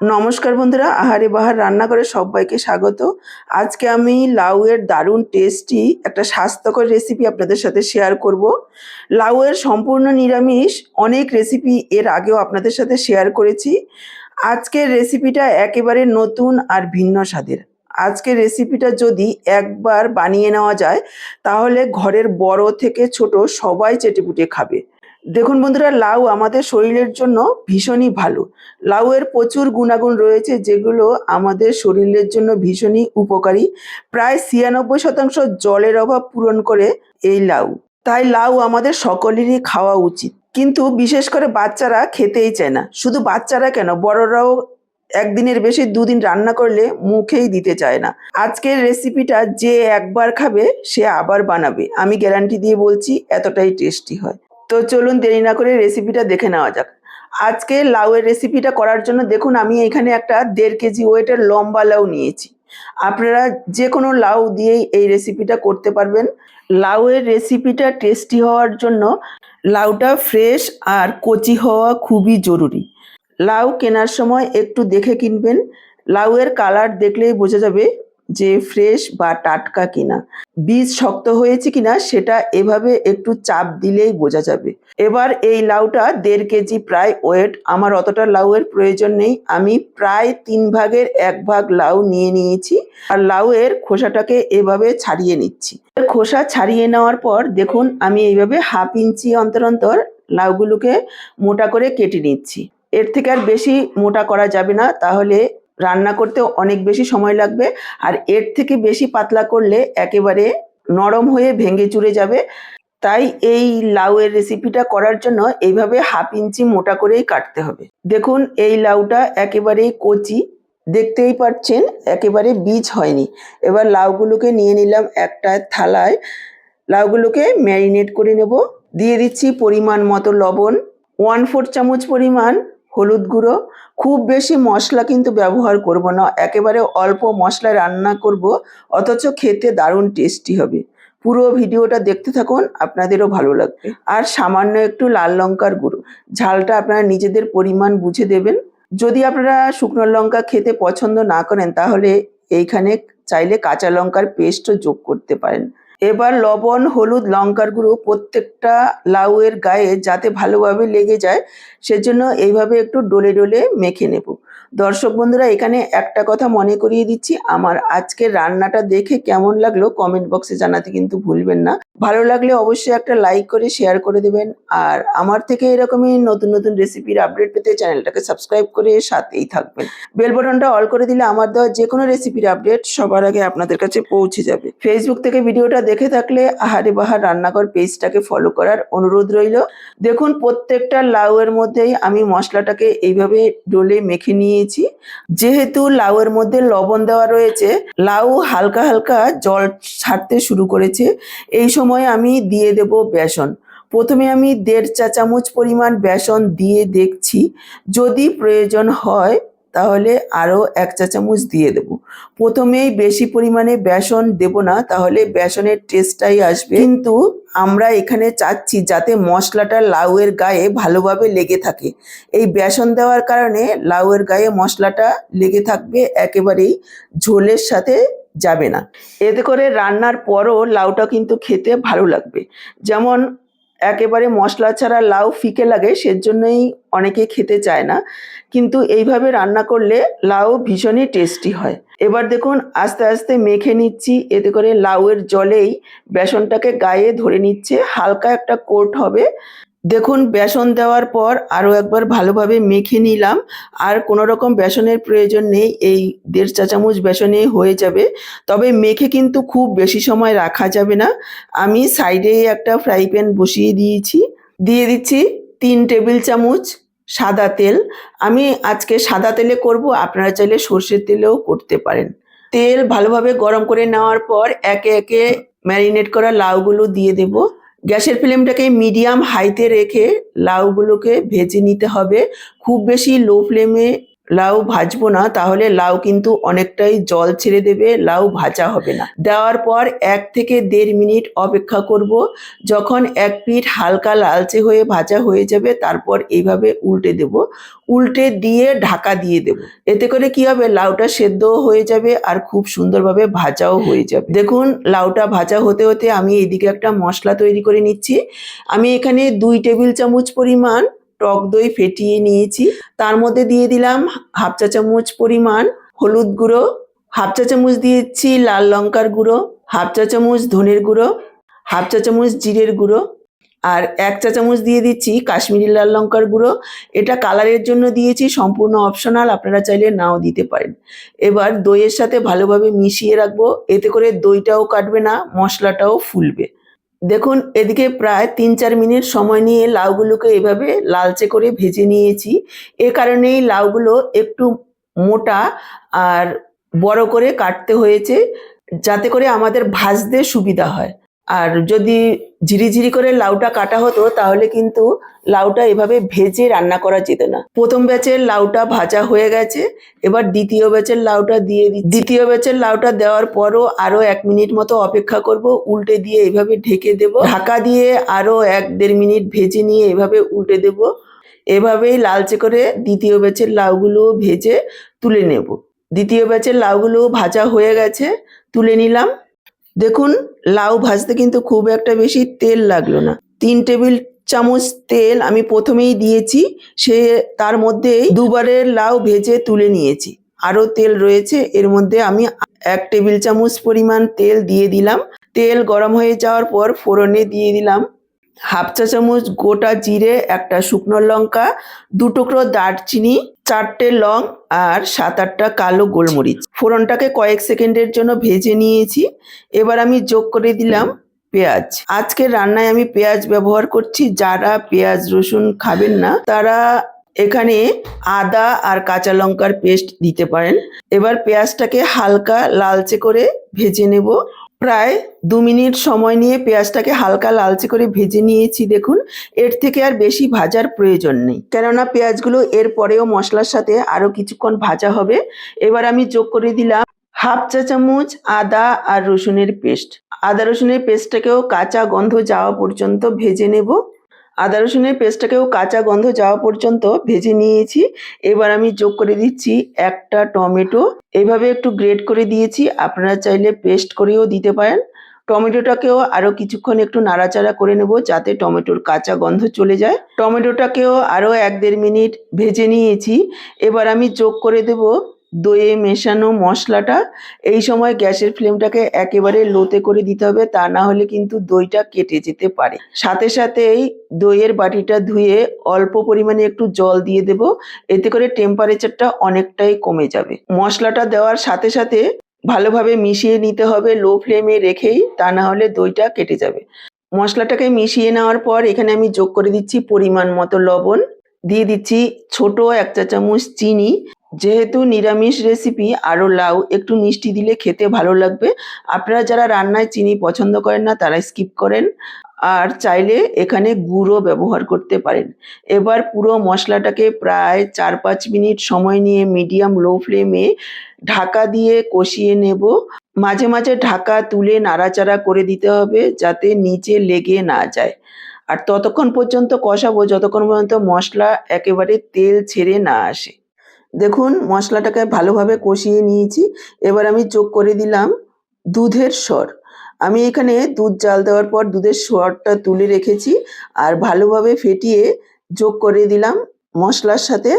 নমস্কার বন্ধুরা, আহারে বাহার রান্নাঘরে সবাইকে স্বাগত। আজকে আমি লাউয়ের দারুণ টেস্টি একটা স্বাস্থ্যকর রেসিপি আপনাদের সাথে শেয়ার করব। লাউয়ের সম্পূর্ণ নিরামিষ অনেক রেসিপি এর আগেও আপনাদের সাথে শেয়ার করেছি। আজকের রেসিপিটা একেবারে নতুন আর ভিন্ন স্বাদের। আজকের রেসিপিটা যদি একবার বানিয়ে নেওয়া যায়, তাহলে ঘরের বড় থেকে ছোট সবাই চেটেপুটে খাবে। দেখুন বন্ধুরা, লাউ আমাদের শরীরের জন্য ভীষণই ভালো। লাউয়ের প্রচুর গুণাগুণ রয়েছে, যেগুলো আমাদের শরীরের জন্য ভীষণই উপকারী। প্রায় ছিয়ানব্বই শতাংশ জলের অভাব পূরণ করে এই লাউ। তাই লাউ আমাদের সকলেরই খাওয়া উচিত। কিন্তু বিশেষ করে বাচ্চারা খেতেই চায় না। শুধু বাচ্চারা কেন? বড়রাও একদিনের বেশি দুদিন রান্না করলে মুখেই দিতে চায় না। আজকের রেসিপিটা যে একবার খাবে, সে আবার বানাবে। আমি গ্যারান্টি দিয়ে বলছি, এতটাই টেস্টি হয়। তো চলুন দেরি না করে রেসিপিটা দেখে নেওয়া যাক। আজকে লাউয়ের রেসিপিটা করার জন্য দেখুন আমি এখানে একটা দেড় কেজি ওয়েটের লম্বা লাউ নিয়েছি। আপনারা যে কোনো লাউ দিয়েই এই রেসিপিটা করতে পারবেন। লাউয়ের রেসিপিটা টেস্টি হওয়ার জন্য লাউটা ফ্রেশ আর কচি হওয়া খুবই জরুরি। লাউ কেনার সময় একটু দেখে কিনবেন। লাউয়ের কালার দেখলেই বোঝা যাবে যে ফ্রেশ বা টাটকা কিনা। বীজ শক্ত হয়েছে কিনা সেটা এভাবে একটু চাপ দিলেই বোঝা যাবে। এবার এই লাউটা দেড় কেজি প্রায় ওয়েট। আমার অতটা লাউয়ের প্রয়োজন নেই। আমি প্রায় তিন ভাগের এক ভাগ লাউ নিয়ে নিয়েছি আর লাউয়ের খোসাটাকে এভাবে ছাড়িয়ে নিচ্ছি। খোসা ছাড়িয়ে নেওয়ার পর দেখুন আমি এইভাবে হাফ ইঞ্চি অন্তর অন্তর লাউগুলোকে মোটা করে কেটে নিচ্ছি। এর থেকে আর বেশি মোটা করা যাবে না। তাহলে রান্না করতে অনেক বেশি সময় লাগবে আর এর থেকে বেশি পাতলা করলে একেবারে নরম হয়ে ভেঙে চুরে যাবে। তাই এই লাউয়ের রেসিপিটা করার জন্য এইভাবে হাফ ইঞ্চি মোটা করেই কাটতে হবে। দেখুন, এই লাউটা একেবারেই কচি। দেখতেই পাচ্ছেন, একেবারে বীজ হয়নি। এবার লাউগুলোকে নিয়ে নিলাম একটা থালায়। লাউগুলোকে ম্যারিনেট করে নেব। দিয়ে দিচ্ছি পরিমাণ মতো লবণ। ওয়ান ফোর চামচ পরিমাণ হলুদ গুঁড়ো। খুব বেশি মশলা কিন্তু ব্যবহার করব না। একেবারে অল্প মশলা রান্না করব, অথচ খেতে দারুণ টেস্টি হবে। পুরো ভিডিওটা দেখতে থাকুন, আপনাদেরও ভালো লাগবে। আর সামান্য একটু লাল লঙ্কার গুঁড়ো। ঝালটা আপনারা নিজেদের পরিমাণ বুঝে দেবেন। যদি আপনারা শুকনো লঙ্কা খেতে পছন্দ না করেন, তাহলে এইখানে চাইলে কাঁচা লঙ্কার পেস্টও যোগ করতে পারেন। এবার লবণ, হলুদ, লঙ্কার গুঁড়ো প্রত্যেকটা লাউয়ের গায়ে যাতে ভালোভাবে লেগে যায়, সেজন্য এইভাবে একটু ডলে ডলে মেখে নেব। দর্শক বন্ধুরা, এখানে একটা কথা মনে করিয়ে দিচ্ছি। আমার আজকের রান্নাটা দেখে কেমন লাগল কমেন্ট বক্সে জানাতে কিন্তু ভুলবেন না। ভালো লাগলে অবশ্যই একটা লাইক করে, শেয়ার করে দেবেন। আর আমার থেকে এরকমই নতুন নতুন রেসিপির আপডেট পেতে চ্যানেলটাকে সাবস্ক্রাইব করে সাথেই থাকবেন। বেল বাটনটা অল করে দিলে আমার দেওয়া যে কোনো রেসিপির আপডেট সবার আগে আপনাদের কাছে পৌঁছে যাবে। ফেসবুক থেকে ভিডিওটা দেখে থাকলে আহারে বাহার রান্নাঘর পেজটাকে ফলো করার অনুরোধ রইল। দেখুন, প্রত্যেকটা লাউয়ের মধ্যেই আমি মশলাটাকে এইভাবে ডোলে মেখে নিয়েছি। যেহেতু লাউয়ের মধ্যে লবণ দেওয়া রয়েছে, লাউ হালকা হালকা জল ছাড়তে শুরু করেছে। এই সময় আমি দিয়ে দেব বেসন। প্রথমে আমি দেড় চা চামচ পরিমাণ বেসন দিয়ে দেখছি। যদি প্রয়োজন হয় তাহলে আরও এক চা চামচ দিয়ে দেব। প্রথমেই বেশি পরিমাণে বেসন দেব না, তাহলে বেসনের টেস্টটাই আসবে। কিন্তু আমরা এখানে চাচ্ছি যাতে মশলাটা লাউয়ের গায়ে ভালোভাবে লেগে থাকে। এই বেসন দেওয়ার কারণে লাউয়ের গায়ে মশলাটা লেগে থাকবে, একেবারেই ঝোলের সাথে যাবে না। এতে করে রান্নার পরও লাউটা কিন্তু খেতে ভালো লাগবে। যেমন একেবারে মশলা ছাড়া লাউ ফিকে লাগে, সেজন্যই অনেকে খেতে চায় না। কিন্তু এইভাবে রান্না করলে লাউ ভীষণই টেস্টি হয়। এবার দেখুন, আস্তে আস্তে মেখে নিচ্ছি। এতে করে লাউয়ের জলেই বেসনটাকে গায়ে ধরে নিচ্ছে। হালকা একটা কোট হবে। দেখুন, বেসন দেওয়ার পর আরও একবার ভালোভাবে মেখে নিলাম। আর কোনো রকম বেসনের প্রয়োজন নেই, এই দেড় চা চামচ বেসনে হয়ে যাবে। তবে মেখে কিন্তু খুব বেশি সময় রাখা যাবে না। আমি সাইডে একটা ফ্রাই প্যান বসিয়ে দিয়েছি। দিয়ে দিচ্ছি তিন টেবিল চামচ সাদা তেল। আমি আজকে সাদা তেলে করব, আপনারা চাইলে সর্ষের তেলেও করতে পারেন। তেল ভালোভাবে গরম করে নেওয়ার পর একে একে ম্যারিনেট করা লাউগুলো দিয়ে দেবো। গ্যাসের ফ্লেমটাকে মিডিয়াম হাইতে রেখে লাউগুলোকে ভেজে নিতে হবে। খুব বেশি লো ফ্লেমে লাউ ভাজবো না, তাহলে লাউ কিন্তু অনেকটাই জল ছেড়ে দেবে, লাউ ভাজা হবে না। দেওয়ার পর এক থেকে দেড় মিনিট অপেক্ষা করব, যখন এক পিঠ হালকা লালচে হয়ে ভাজা হয়ে যাবে, তারপর এইভাবে উল্টে দেব। উল্টে দিয়ে ঢাকা দিয়ে দেব। এতে করে কি হবে, লাউটা সেদ্ধও হয়ে যাবে আর খুব সুন্দরভাবে ভাজাও হয়ে যাবে। দেখুন, লাউটা ভাজা হতে হতে আমি এদিকে একটা মশলা তৈরি করে নিচ্ছি। আমি এখানে দুই টেবিল চামচ পরিমাণ টক দই ফেটিয়ে নিয়েছি। তার মধ্যে দিয়ে দিলাম হাফ চা চামচ পরিমাণ হলুদ গুঁড়ো, হাফ চা চামচ দিয়েছি লাল লঙ্কার গুঁড়ো, হাফ চা চামচ ধনের গুঁড়ো, হাফ চা চামচ জিরের গুঁড়ো আর এক চা চামচ দিয়ে দিচ্ছি কাশ্মীরি লাল লঙ্কার গুঁড়ো। এটা কালারের জন্য দিয়েছি, সম্পূর্ণ অপশনাল, আপনারা চাইলে নাও দিতে পারেন। এবার দইয়ের সাথে ভালোভাবে মিশিয়ে রাখব, এতে করে দইটাও কাটবে না, মশলাটাও ফুলবে। দেখুন, এদিকে প্রায় তিন চার মিনিট সময় নিয়ে লাউগুলোকে এভাবে লালচে করে ভেজে নিয়েছি। এ কারণেই লাউগুলো একটু মোটা আর বড় করে কাটতে হয়েছে, যাতে করে আমাদের ভাজতে সুবিধা হয়। আর যদি ঝিরিঝিরি করে লাউটা কাটা হতো, তাহলে কিন্তু লাউটা এভাবে ভেজে রান্না করা যেত না। প্রথম ব্যাচের লাউটা ভাজা হয়ে গেছে, এবার দ্বিতীয় ব্যাচের লাউটা দিয়ে দ্বিতীয় ব্যাচের লাউটা দেওয়ার পরও আরও এক মিনিট মতো অপেক্ষা করব, উল্টে দিয়ে এভাবে ঢেকে দেব। ঢাকা দিয়ে আরও এক দেড় মিনিট ভেজে নিয়ে এভাবে উল্টে দেব। এভাবেই লালচে করে দ্বিতীয় ব্যাচের লাউগুলো ভেজে তুলে নেব। দ্বিতীয় ব্যাচের লাউগুলো ভাজা হয়ে গেছে, তুলে নিলাম। দেখুন, লাউ ভাজতে কিন্তু খুব একটা বেশি তেল লাগল না। তিন টেবিল চামচ তেল আমি প্রথমেই দিয়েছি, সে তার মধ্যেই দুবারের লাউ ভেজে তুলে নিয়েছি। আরও তেল রয়েছে, এর মধ্যে আমি এক টেবিল চামচ পরিমাণ তেল দিয়ে দিলাম। তেল গরম হয়ে যাওয়ার পর ফোড়নে দিয়ে দিলাম। হাফ চা চামচ গোটা জিরে, একটা শুকনো লঙ্কা, দু টুকরো দারচিনি চারটে লং আর সাত আটটা কালো গোলমরিচ। ফোড়নটাকে কয়েক সেকেন্ডের জন্য ভেজে নিয়েছি। এবার আমি যোগ করে দিলাম পেঁয়াজ। আজকের রান্নায় আমি পেঁয়াজ ব্যবহার করছি। যারা পেঁয়াজ, রসুন খাবেন না, তারা এখানে আদা আর কাঁচা লঙ্কার পেস্ট দিতে পারেন। এবার পেঁয়াজটাকে হালকা লালচে করে ভেজে নেব। প্রায় দু মিনিট সময় নিয়ে পেঁয়াজটাকে হালকা লালচে করে ভেজে নিয়েছি, দেখুন। এর থেকে আর বেশি ভাজার প্রয়োজন নেই। কেননা পেঁয়াজগুলো এর পরেও মশলার সাথে আরও কিছুক্ষণ ভাজা হবে। এবার আমি যোগ করে দিলাম হাফ চা চামচ আদা আর রসুনের পেস্ট। আদা রসুনের পেস্টটাকেও কাঁচা গন্ধ যাওয়া পর্যন্ত ভেজে নেব। আদা রসুনের পেস্টটাকেও কাঁচা গন্ধ যাওয়া পর্যন্ত ভেজে নিয়েছি। এবার আমি যোগ করে দিচ্ছি একটা টমেটো। এভাবে একটু গ্রেট করে দিয়েছি, আপনারা চাইলে পেস্ট করেও দিতে পারেন। টমেটোটাকেও আরও কিছুক্ষণ একটু নাড়াচাড়া করে নেব যাতে টমেটোর কাঁচা গন্ধ চলে যায়। টমেটোটাকেও আরও এক দেড় মিনিট ভেজে নিয়েছি। এবার আমি যোগ করে দেব দইয়ে মেশানো মশলাটা, এই সময় গ্যাসের ফ্লেমটাকে একেবারে লোতে করে দিতে হবে, তা না হলে কিন্তু দইটা কেটে যেতে পারে। সাথে সাথেই দইয়ের বাটিটা ধুয়ে অল্প পরিমাণে একটু জল দিয়ে দেব, এতে করে টেম্পারেচারটা অনেকটাই কমে যাবে। মশলাটা দেওয়ার সাথে সাথে ভালোভাবে মিশিয়ে নিতে হবে লো ফ্লেমে রেখেই, তা না হলে দইটা কেটে যাবে। মশলাটাকে মিশিয়ে নেওয়ার পর এখানে আমি যোগ করে দিচ্ছি পরিমাণ মতো লবণ, দিয়ে দিচ্ছি ছোট এক চা চামচ চিনি যেহেতু নিরামিষ রেসিপি আরও লাউ, একটু মিষ্টি দিলে খেতে ভালো লাগবে। আপনারা যারা রান্নায় চিনি পছন্দ করেন না, তারা স্কিপ করেন। আর চাইলে এখানে গুঁড়ো ব্যবহার করতে পারেন। এবার পুরো মশলাটাকে প্রায় চার পাঁচ মিনিট সময় নিয়ে মিডিয়াম লো ফ্লেমে ঢাকা দিয়ে কষিয়ে নেব। মাঝে মাঝে ঢাকা তুলে নাড়াচাড়া করে দিতে হবে যাতে নিচে লেগে না যায়। আর ততক্ষণ পর্যন্ত কষাবো, যতক্ষণ পর্যন্ত মশলা একেবারে তেল ছেড়ে না আসে। দেখুন, মশলাটাকে ভালোভাবে কষিয়ে নিয়েছি। এবার আমি যোগ করে দিলাম দুধের স্বর। আমি এখানে দুধ জাল দেওয়ার পর দুধের স্বরটা তুলে রেখেছি আর ভালোভাবে ফেটিয়ে যোগ করে দিলাম মশলার সাথে।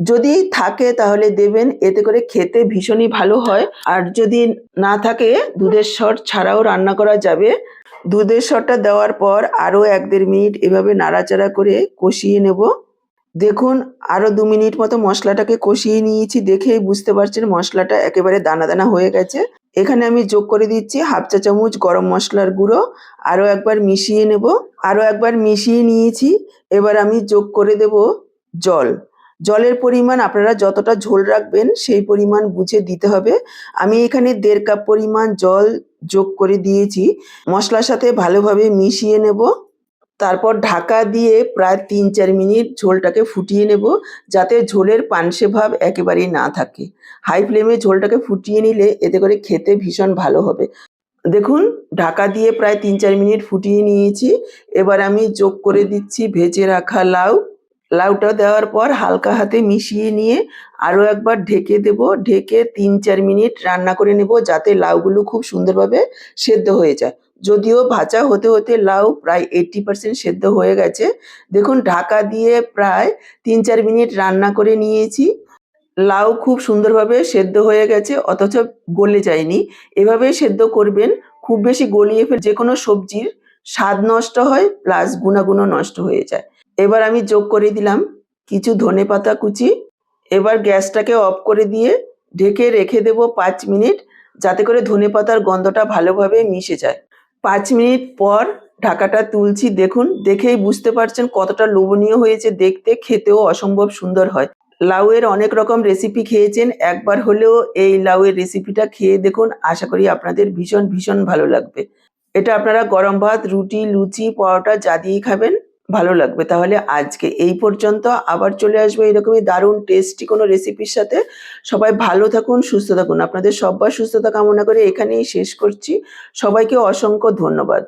যদি থাকে তাহলে দেবেন, এতে করে খেতে ভীষণই ভালো হয়। আর যদি না থাকে, দুধের স্বর ছাড়াও রান্না করা যাবে। দুধের স্বরটা দেওয়ার পর আরও এক দেড় মিনিট এভাবে নাড়াচাড়া করে কষিয়ে নেব। দেখুন আরও দু মিনিট মতো মশলাটাকে কষিয়ে নিয়েছি দেখেই বুঝতে পারছেন মশলাটা একেবারে দানা দানা হয়ে গেছে। এখানে আমি যোগ করে দিচ্ছি হাফ চা চামচ গরম মশলার গুঁড়ো আরও একবার মিশিয়ে নেব। আরও একবার মিশিয়ে নিয়েছি, এবার আমি যোগ করে দেব জল। জলের পরিমাণ আপনারা যতটা ঝোল রাখবেন সেই পরিমাণ বুঝে দিতে হবে। আমি এখানে দেড় কাপ পরিমাণ জল যোগ করে দিয়েছি। মশলার সাথে ভালোভাবে মিশিয়ে নেব। তারপর ঢাকা দিয়ে প্রায় তিন চার মিনিট ঝোলটাকে ফুটিয়ে নেব যাতে ঝোলের পানসে ভাব একেবারেই না থাকে। হাই ফ্লেমে ঝোলটাকে ফুটিয়ে নিলে এতে করে খেতে ভীষণ ভালো হবে। দেখুন, ঢাকা দিয়ে প্রায় তিন চার মিনিট ফুটিয়ে নিয়েছি। এবার আমি যোগ করে দিচ্ছি ভেজে রাখা লাউ। লাউটা দেওয়ার পর হালকা হাতে মিশিয়ে নিয়ে আরও একবার ঢেকে দেব। ঢেকে তিন চার মিনিট রান্না করে নেব যাতে লাউগুলো খুব সুন্দরভাবে সেদ্ধ হয়ে যায়। যদিও ভাজা হতে হতে লাউ প্রায় এইট্টি পার্সেন্ট সেদ্ধ হয়ে গেছে। দেখুন, ঢাকা দিয়ে প্রায় তিন চার মিনিট রান্না করে নিয়েছি। লাউ খুব সুন্দরভাবে সেদ্ধ হয়ে গেছে, অথচ গলে যায়নি। এভাবে সেদ্ধ করবেন, খুব বেশি গলিয়ে ফেল যে কোনো সবজির স্বাদ নষ্ট হয় প্লাস গুণাগুণও নষ্ট হয়ে যায়। এবার আমি যোগ করে দিলাম কিছু ধনে পাতা কুচি। এবার গ্যাসটাকে অফ করে দিয়ে ঢেকে রেখে দেব পাঁচ মিনিট, যাতে করে ধনে পাতার গন্ধটা ভালোভাবে মিশে যায়। পাঁচ মিনিট পর ঢাকাটা তুলছি। দেখুন, দেখেই বুঝতে পারছেন কতটা লোভনীয় হয়েছে দেখতে, খেতেও অসম্ভব সুন্দর হয়। লাউয়ের অনেক রকম রেসিপি খেয়েছেন, একবার হলেও এই লাউয়ের রেসিপিটা খেয়ে দেখুন, আশা করি আপনাদের ভীষণ ভীষণ ভালো লাগবে। এটা আপনারা গরম ভাত, রুটি, লুচি, পরোটা যা দিয়েই খাবেন। ভালো লাগবে। তাহলে আজকে এই পর্যন্ত আবার চলে আসব এরকমই দারুণ টেস্টি কোনো রেসিপির সাথে। সবাই ভালো থাকুন, সুস্থ থাকুন। আপনাদের সবার সুস্থতা কামনা করে এখানেই শেষ করছি। সবাইকে অসংখ্য ধন্যবাদ।